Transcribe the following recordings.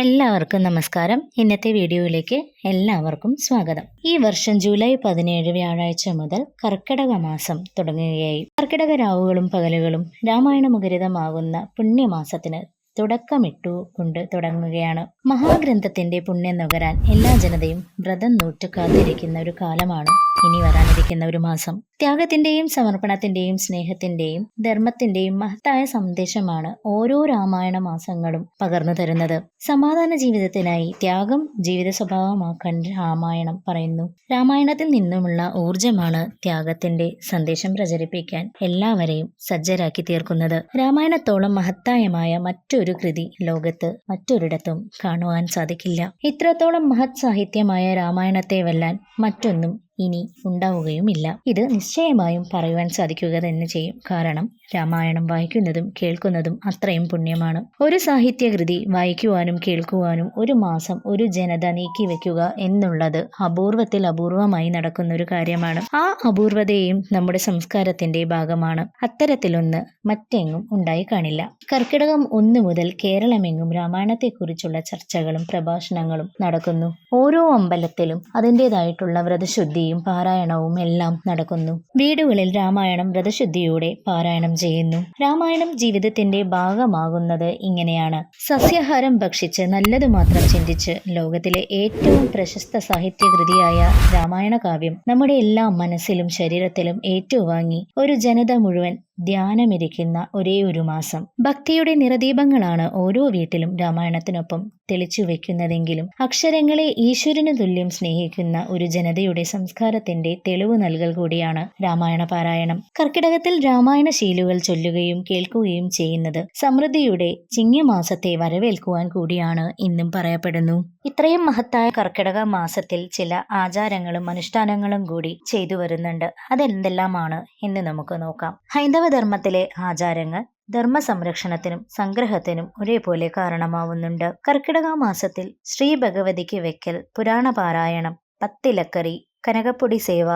എല്ലാവർക്കും നമസ്കാരം. ഇന്നത്തെ വീഡിയോയിലേക്ക് എല്ലാവർക്കും സ്വാഗതം. ഈ വർഷം ജൂലൈ പതിനേഴ് വ്യാഴാഴ്ച മുതൽ കർക്കിടക മാസം തുടങ്ങുകയായി. കർക്കിടക രാവുകളും പകലുകളും രാമായണ മുഖരിതമാകുന്ന പുണ്യമാസത്തിന് തുടക്കമിട്ടു കൊണ്ട് തുടങ്ങുകയാണ്. മഹാഗ്രന്ഥത്തിന്റെ പുണ്യം നുകരാൻ എല്ലാ ജനതയും വ്രതം നൂറ്റു കാത്തിരിക്കുന്ന ഒരു കാലമാണ് ഇനി വരാനിരിക്കുന്ന ഒരു മാസം. ത്യാഗത്തിന്റെയും സമർപ്പണത്തിന്റെയും സ്നേഹത്തിന്റെയും ധർമ്മത്തിന്റെയും മഹത്തായ സന്ദേശമാണ് ഓരോ രാമായണ മാസങ്ങളും പകർന്നു തരുന്നത്. സമാധാന ജീവിതത്തിനായി ത്യാഗം ജീവിത സ്വഭാവമാക്കാൻ രാമായണം പറയുന്നു. രാമായണത്തിൽ നിന്നുമുള്ള ഊർജമാണ് ത്യാഗത്തിന്റെ സന്ദേശം പ്രചരിപ്പിക്കാൻ എല്ലാവരെയും സജ്ജരാക്കി തീർക്കുന്നത്. രാമായണത്തോളം മഹത്തായമായ മറ്റൊരു കൃതി ലോകത്ത് മറ്റൊരിടത്തും കാണുവാൻ സാധിക്കില്ല. ഇത്രത്തോളം മഹത് സാഹിത്യമായ രാമായണത്തെ വെല്ലാൻ മറ്റൊന്നും ഇനി ഉണ്ടാവുകയുമില്ല. ഇത് നിശ്ചയമായും പറയുവാൻ സാധിക്കുക തന്നെ ചെയ്യും. കാരണം രാമായണം വായിക്കുന്നതും കേൾക്കുന്നതും അത്രയും പുണ്യമാണ്. ഒരു സാഹിത്യകൃതി വായിക്കുവാനും കേൾക്കുവാനും ഒരു മാസം ഒരു ജനത നീക്കി വെക്കുക എന്നുള്ളത് അപൂർവത്തിൽ അപൂർവമായി നടക്കുന്ന ഒരു കാര്യമാണ്. ആ അപൂർവതയും നമ്മുടെ സംസ്കാരത്തിന്റെ ഭാഗമാണ്. അത്തരത്തിലൊന്ന് മറ്റെങ്ങും ഉണ്ടായി കാണില്ല. കർക്കിടകം ഒന്നു മുതൽ കേരളമെങ്ങും രാമായണത്തെക്കുറിച്ചുള്ള ചർച്ചകളും പ്രഭാഷണങ്ങളും നടക്കുന്നു. ഓരോ അമ്പലത്തിലും അതിന്റെതായിട്ടുള്ള വ്രതശുദ്ധിയും പാരായണവും എല്ലാം നടക്കുന്നു. വീടുകളിൽ രാമായണം വ്രതശുദ്ധിയോടെ പാരായണം ചെയ്യുന്നു. രാമായണം ജീവിതത്തിന്റെ ഭാഗമാകുന്നത് ഇങ്ങനെയാണ്. സസ്യാഹാരം ഭക്ഷിച്ച് നല്ലത് മാത്രം ചിന്തിച്ച് ലോകത്തിലെ ഏറ്റവും പ്രശസ്ത സാഹിത്യകൃതിയായ രാമായണ കാവ്യം നമ്മുടെ എല്ലാ മനസ്സിലും ശരീരത്തിലും ഏറ്റുവാങ്ങി ഒരു ജനത മുഴുവൻ ധ്യാനമിരിക്കുന്ന ഒരേ ഒരു മാസം. ഭക്തിയുടെ നിറദീപങ്ങളാണ് ഓരോ വീട്ടിലും രാമായണത്തിനൊപ്പം തെളിച്ചു വെക്കുന്നതെങ്കിലും അക്ഷരങ്ങളെ ഈശ്വരന് തുല്യം സ്നേഹിക്കുന്ന ഒരു ജനതയുടെ സംസ്കാരത്തിന്റെ തെളിവ് നൽകൽ കൂടിയാണ് രാമായണ പാരായണം കർക്കിടകത്തിൽ രാമായണ ശീലുകൾ ചൊല്ലുകയും കേൾക്കുകയും ചെയ്യുന്നത് സമൃദ്ധിയുടെ ചിങ്ങമാസത്തെ വരവേൽക്കുവാൻ കൂടിയാണ് ഇന്നും പറയപ്പെടുന്നു. ഇത്രയും മഹത്തായ കർക്കിടക മാസത്തിൽ ചില ആചാരങ്ങളും അനുഷ്ഠാനങ്ങളും കൂടി ചെയ്തു വരുന്നുണ്ട്. അതെന്തെല്ലാമാണ് എന്ന് നമുക്ക് നോക്കാം. ഹൈന്ദവ ധർമ്മത്തിലെ ആചാരങ്ങൾ ധർമ്മ സംരക്ഷണത്തിനും സംഗ്രഹത്തിനും ഒരേപോലെ കാരണമാവുന്നുണ്ട്. കർക്കിടക മാസത്തിൽ ശ്രീ ഭഗവതിക്ക് വെക്കൽ പുരാണ പാരായണം പത്തിലക്കറി കനകപ്പൊടി സേവ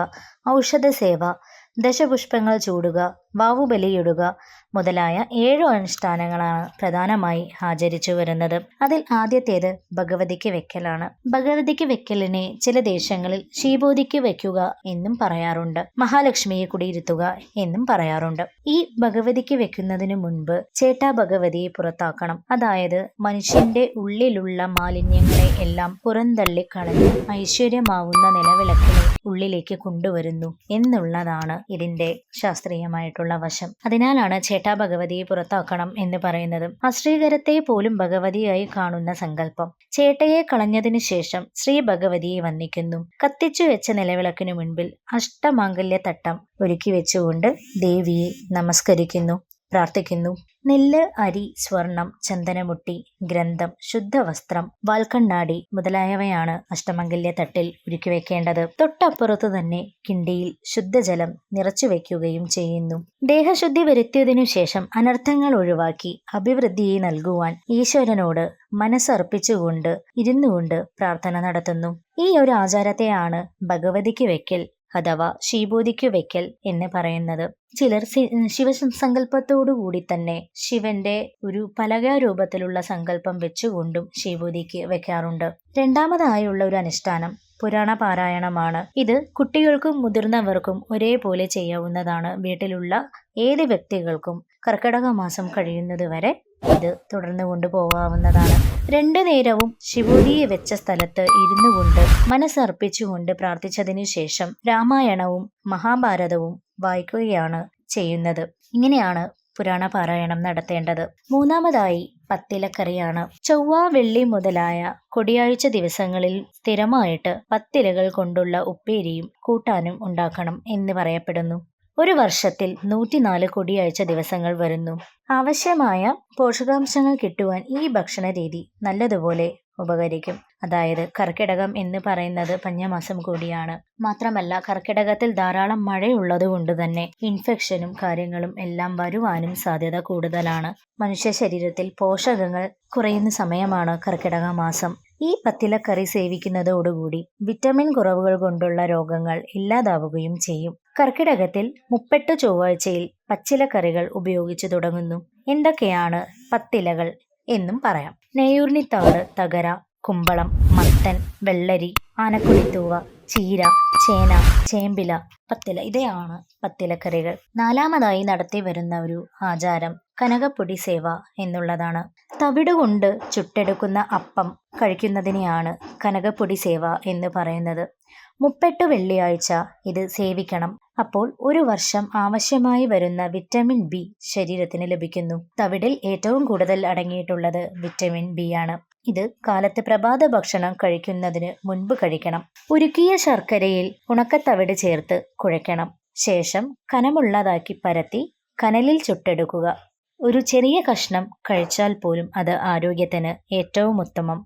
ഔഷധ സേവ ദശപുഷ്പങ്ങൾ ചൂടുക വാവുബലിയിടുക മുതലായ ഏഴു അനുഷ്ഠാനങ്ങളാണ് പ്രധാനമായി ആചരിച്ചു വരുന്നത്. അതിൽ ആദ്യത്തേത് ഭഗവതിക്ക് വെക്കലാണ്. ഭഗവതിക്ക് വെക്കലിനെ ചില ദേശങ്ങളിൽ ശീബോധിക്ക് വെക്കുക എന്നും പറയാറുണ്ട്. മഹാലക്ഷ്മിയെ കുടിയിരുത്തുക എന്നും പറയാറുണ്ട്. ഈ ഭഗവതിക്ക് വെക്കുന്നതിനു മുൻപ് ചേട്ടാ ഭഗവതിയെ പുറത്താക്കണം. അതായത് മനുഷ്യന്റെ ഉള്ളിലുള്ള മാലിന്യങ്ങളെ എല്ലാം പുറന്തള്ളി കളഞ്ഞ് ഐശ്വര്യമാവുന്ന നിലവിളക്കിനെ ഉള്ളിലേക്ക് കൊണ്ടുവരുന്നു. എന്നുള്ളതാണ് ഇതിന്റെ ശാസ്ത്രീയമായിട്ടുള്ള വശം. അതിനാലാണ് ചേട്ടാ ഭഗവതിയെ പുറത്താക്കണം എന്ന് പറയുന്നത്. അശ്രീകരത്തെ പോലും ഭഗവതിയായി കാണുന്ന സങ്കല്പം. ചേട്ടയെ കളഞ്ഞതിനു ശേഷം ശ്രീ ഭഗവതിയെ വന്ദിക്കുന്നു. കത്തിച്ചു വെച്ച നിലവിളക്കിനു മുൻപിൽ അഷ്ടമാംഗല്യ തട്ടം ഒരുക്കി വെച്ചുകൊണ്ട് ദേവിയെ നമസ്കരിക്കുന്നു. പ്രാർത്ഥിക്കുന്നു. നെല്ല് അരി സ്വർണം ചന്ദനമുട്ടി ഗ്രന്ഥം ശുദ്ധവസ്ത്രം വാൽക്കണ്ണാടി മുതലായവയാണ് അഷ്ടമംഗല്യ തട്ടിൽ ഒരുക്കി വെക്കേണ്ടത് തൊട്ടപ്പുറത്ത് തന്നെ കിണ്ടിയിൽ ശുദ്ധജലം നിറച്ചു വെക്കുകയും ചെയ്യുന്നു. ദേഹശുദ്ധി വരുത്തിയതിനു ശേഷം അനർത്ഥങ്ങൾ ഒഴിവാക്കി അഭിവൃദ്ധിയെ നൽകുവാൻ ഈശ്വരനോട് മനസ്സർപ്പിച്ചുകൊണ്ട് ഇരുന്നുകൊണ്ട് പ്രാർത്ഥന നടത്തുന്നു. ഈ ഒരു ആചാരത്തെയാണ് ഭഗവതിക്ക് വെക്കൽ അഥവാ ശ്രീബോധിക്കു വെക്കൽ എന്ന് പറയുന്നത്. ചിലർ ശിവസങ്കല്പത്തോടു കൂടി തന്നെ ശിവന്റെ ഒരു പലക രൂപത്തിലുള്ള സങ്കല്പം വെച്ചുകൊണ്ടും ശ്രീബോധിക്ക് വെക്കാറുണ്ട് രണ്ടാമതായുള്ള ഒരു അനുഷ്ഠാനം പുരാണ പാരായണമാണ്. ഇത് കുട്ടികൾക്കും മുതിർന്നവർക്കും ഒരേപോലെ ചെയ്യാവുന്നതാണ്. വീട്ടിലുള്ള ഏത് വ്യക്തികൾക്കും കർക്കിടക മാസം കഴിയുന്നത് വരെ ഇത് തുടർന്നു കൊണ്ടുപോകാവുന്നതാണ് രണ്ടു നേരവും ശിവോദിയെ വെച്ച സ്ഥലത്ത് ഇരുന്നു കൊണ്ട് മനസ്സർപ്പിച്ചുകൊണ്ട് പ്രാർത്ഥിച്ചതിനു ശേഷം രാമായണവും മഹാഭാരതവും വായിക്കുകയാണ് ചെയ്യുന്നത്. ഇങ്ങനെയാണ് പുരാണ പാരായണം നടത്തേണ്ടത്. മൂന്നാമതായി പത്തിലക്കറിയാണ്. ചൊവ്വ വെള്ളി മുതലായ കൊടിയാഴ്ച ദിവസങ്ങളിൽ സ്ഥിരമായിട്ട് പത്തിലകൾ കൊണ്ടുള്ള ഉപ്പേരിയും കൂട്ടാനും ഉണ്ടാക്കണം എന്ന് പറയപ്പെടുന്നു. ഒരു വർഷത്തിൽ നൂറ്റിനാല് കൊടിയാഴ്ച ദിവസങ്ങൾ വരുന്നു. ആവശ്യമായ പോഷകാംശങ്ങൾ കിട്ടുവാൻ ഈ ഭക്ഷണ രീതി നല്ലതുപോലെ ഉപകരിക്കും. അതായത് കർക്കിടകം എന്ന് പറയുന്നത് പഞ്ഞമാസം കൂടിയാണ്. മാത്രമല്ല കർക്കിടകത്തിൽ ധാരാളം മഴയുള്ളത് കൊണ്ട് തന്നെ ഇൻഫെക്ഷനും കാര്യങ്ങളും എല്ലാം വരുവാനും സാധ്യത കൂടുതലാണ്. മനുഷ്യ ശരീരത്തിൽ പോഷകങ്ങൾ കുറയുന്ന സമയമാണ് കർക്കിടക മാസം ഈ പത്തിലക്കറി സേവിക്കുന്നതോടുകൂടി വിറ്റമിൻ കുറവുകൾ കൊണ്ടുള്ള രോഗങ്ങൾ ഇല്ലാതാവുകയും ചെയ്യും. കർക്കിടകത്തിൽ മുപ്പെട്ട് ചൊവ്വാഴ്ചയിൽ പച്ചിലക്കറികൾ ഉപയോഗിച്ചു തുടങ്ങുന്നു. എന്തൊക്കെയാണ് പത്തിലകൾ എന്നും പറയാം. നെയ്യൂർണിത്താട് തകര കുമ്പളം മത്തൻ വെള്ളരി ആനക്കുടിത്തൂവ ചീര ചേന ചേമ്പില പത്തില. ഇവയാണ് പത്തിലക്കറികൾ. നാലാമതായി നടത്തി വരുന്ന ഒരു ആചാരം കനകപ്പൊടി സേവ എന്നുള്ളതാണ്. തവിട് കൊണ്ട് ചുട്ടെടുക്കുന്ന അപ്പം കഴിക്കുന്നതിനെയാണ് കനകപ്പൊടി സേവ എന്ന് പറയുന്നത്. മുപ്പെട്ട് വെള്ളിയാഴ്ച ഇത് സേവിക്കണം. അപ്പോൾ ഒരു വർഷം ആവശ്യമായി വരുന്ന വിറ്റമിൻ ബി ശരീരത്തിന് ലഭിക്കുന്നു. തവിടിൽ ഏറ്റവും കൂടുതൽ അടങ്ങിയിട്ടുള്ളത് വിറ്റമിൻ ബി ആണ്. ഇത് കാലത്ത് പ്രഭാത ഭക്ഷണം കഴിക്കുന്നതിന് മുൻപ് കഴിക്കണം. ഉരുക്കിയ ശർക്കരയിൽ ഉണക്കത്തവിട് ചേർത്ത് കുഴയ്ക്കണം. ശേഷം കനമുള്ളതാക്കി പരത്തി കനലിൽ ചുട്ടെടുക്കുക. ഒരു ചെറിയ കഷ്ണം കഴിച്ചാൽ പോലും അത് ആരോഗ്യത്തിന് ഏറ്റവും ഉത്തമം.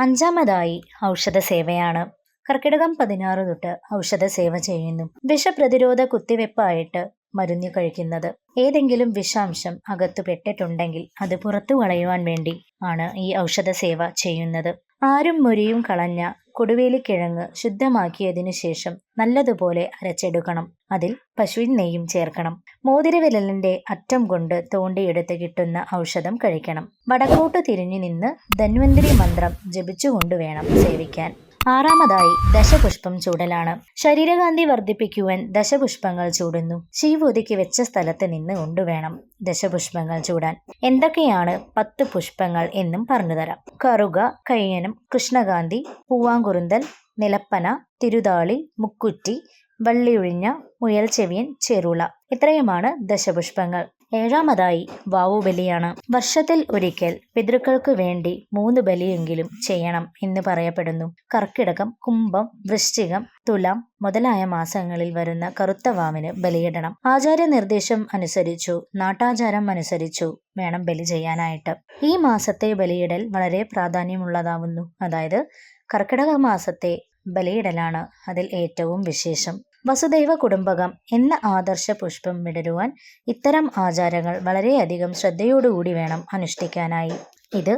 അഞ്ചാമതായി ഔഷധ സേവയാണ്. കർക്കിടകം പതിനാറ് തൊട്ട് ഔഷധ സേവ ചെയ്യുന്നു. വിഷപ്രതിരോധ കുത്തിവെപ്പായിട്ട് മരുന്ന് കഴിക്കുന്നത്. ഏതെങ്കിലും വിഷാംശം അകത്തു പെട്ടിട്ടുണ്ടെങ്കിൽ അത് പുറത്തു കളയുവാൻ വേണ്ടി ആണ് ഈ ഔഷധ സേവ ചെയ്യുന്നത്. ആരും മുരിയും കളഞ്ഞ കൊടുവേലിക്കിഴങ്ങ് ശുദ്ധമാക്കിയതിനു ശേഷം നല്ലതുപോലെ അരച്ചെടുക്കണം. അതിൽ പശുവിൻ നെയ്യും ചേർക്കണം. മോതിരവിരലിന്റെ അറ്റം കൊണ്ട് തോണ്ടിയെടുത്ത് കിട്ടുന്ന ഔഷധം കഴിക്കണം. വടക്കോട്ട് തിരിഞ്ഞു നിന്ന് ധന്വന്തരി മന്ത്രം ജപിച്ചുകൊണ്ട് വേണം സേവിക്കാൻ. ആറാമതായി ദശപുഷ്പം ചൂടലാണ്. ശരീരകാന്തി വർദ്ധിപ്പിക്കുവാൻ ദശപുഷ്പങ്ങൾ ചൂടുന്നു. ശിവൊതുക്കി വെച്ച സ്ഥലത്ത് നിന്ന് കൊണ്ടുവേണം ദശപുഷ്പങ്ങൾ ചൂടാൻ. എന്തൊക്കെയാണ് പത്ത് പുഷ്പങ്ങൾ എന്നും പറഞ്ഞുതരാം കറുക കയ്യനം കൃഷ്ണകാന്തി പൂവാങ്കുറുന്തൽ നിലപ്പന തിരുതാളി മുക്കുറ്റി വള്ളിയൊഴിഞ്ഞ മുയൽ ചെവിയൻ ചെറുള. ഇത്രയുമാണ് ദശപുഷ്പങ്ങൾ. ഏഴാമതായി വാവുബലിയാണ് വർഷത്തിൽ ഒരിക്കൽ പിതൃക്കൾക്ക് വേണ്ടി മൂന്ന് ബലിയെങ്കിലും ചെയ്യണം എന്ന് പറയപ്പെടുന്നു. കർക്കിടകം കുംഭം വൃശ്ചികം തുലാം മുതലായ മാസങ്ങളിൽ വരുന്ന കറുത്ത വാവിന് ബലിയിടണം. ആചാര്യ നിർദ്ദേശം അനുസരിച്ചു നാട്ടാചാരം അനുസരിച്ചു വേണം ബലി ചെയ്യാനായിട്ട്. ഈ മാസത്തെ ബലിയിടൽ വളരെ പ്രാധാന്യമുള്ളതാവുന്നു. അതായത് കർക്കിടക മാസത്തെ ബലിയിടലാണ് അതിൽ ഏറ്റവും വിശേഷം. വസുദൈവ കുടുംബകം എന്ന ആദർശ പുഷ്പം വിടരുവാൻ ഇത്തരം ആചാരങ്ങൾ വളരെയധികം ശ്രദ്ധയോടുകൂടി വേണം അനുഷ്ഠിക്കാനായി. ഇത്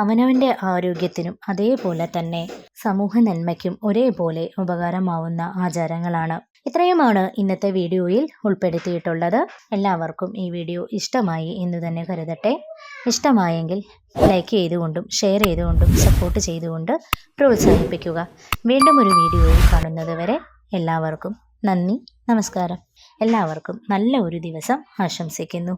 അവനവന്റെ ആരോഗ്യത്തിനും അതേപോലെ തന്നെ സമൂഹ നന്മയ്ക്കും ഒരേപോലെ ഉപകാരമാവുന്ന ആചാരങ്ങളാണ്. ഇത്രയുമാണ് ഇന്നത്തെ വീഡിയോയിൽ ഉൾപ്പെടുത്തിയിട്ടുള്ളത്. എല്ലാവർക്കും ഈ വീഡിയോ ഇഷ്ടമായി എന്ന് തന്നെ കരുതട്ടെ. ഇഷ്ടമായെങ്കിൽ ലൈക്ക് ചെയ്തുകൊണ്ടും ഷെയർ ചെയ്തുകൊണ്ടും സപ്പോർട്ട് ചെയ്തുകൊണ്ട് പ്രോത്സാഹിപ്പിക്കുക. വീണ്ടും ഒരു വീഡിയോയിൽ കാണുന്നത് വരെ എല്ലാവർക്കും നന്ദി നമസ്കാരം. എല്ലാവർക്കും നല്ല ഒരു ദിവസം ആശംസിക്കുന്നു.